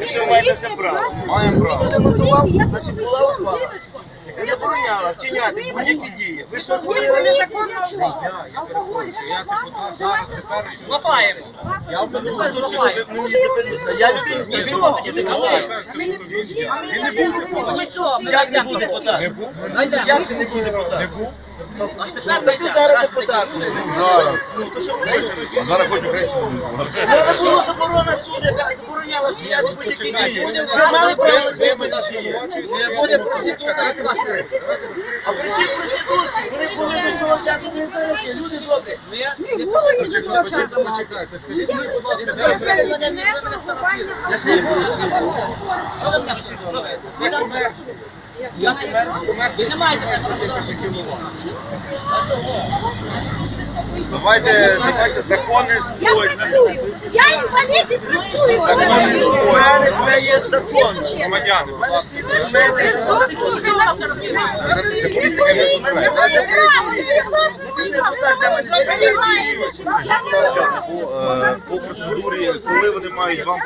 Якщо ви маєте це право. маємо право. Значить була ухвала. яка забороняла вчиняти будь-які дії. Ви що зробили? незаконно алкоголь. Злапаємо. Я не буду злапаємо. Я людинський чого тоді депутат? Нічого, як не буде депутат? Як ти не буде депутат? Аж тепер ти зараз депутат. Зараз. Ну, то що ви? А зараз хочу українську. Зараз було вчиняти будь-які дії. Ви мали право це наші є. Не буде проститутка, як вас А при чим проститутки? Вони були до цього часу не залишили. Люди добрі. Не, не почекайте, почекайте. Скажіть, мені, будь ласка, де ви мене не Я ще не буду. Що ви мене Що ви? Ви не маєте на ваших Давайте, давайте закони Я спосіб. працюю. Я інвалід і працюю. Закони У мене все є закон. Громадяни. У мене всі документи. Це поліція не контролює. Зараз будь ласка, по, е, по процедурі, коли вони мають вам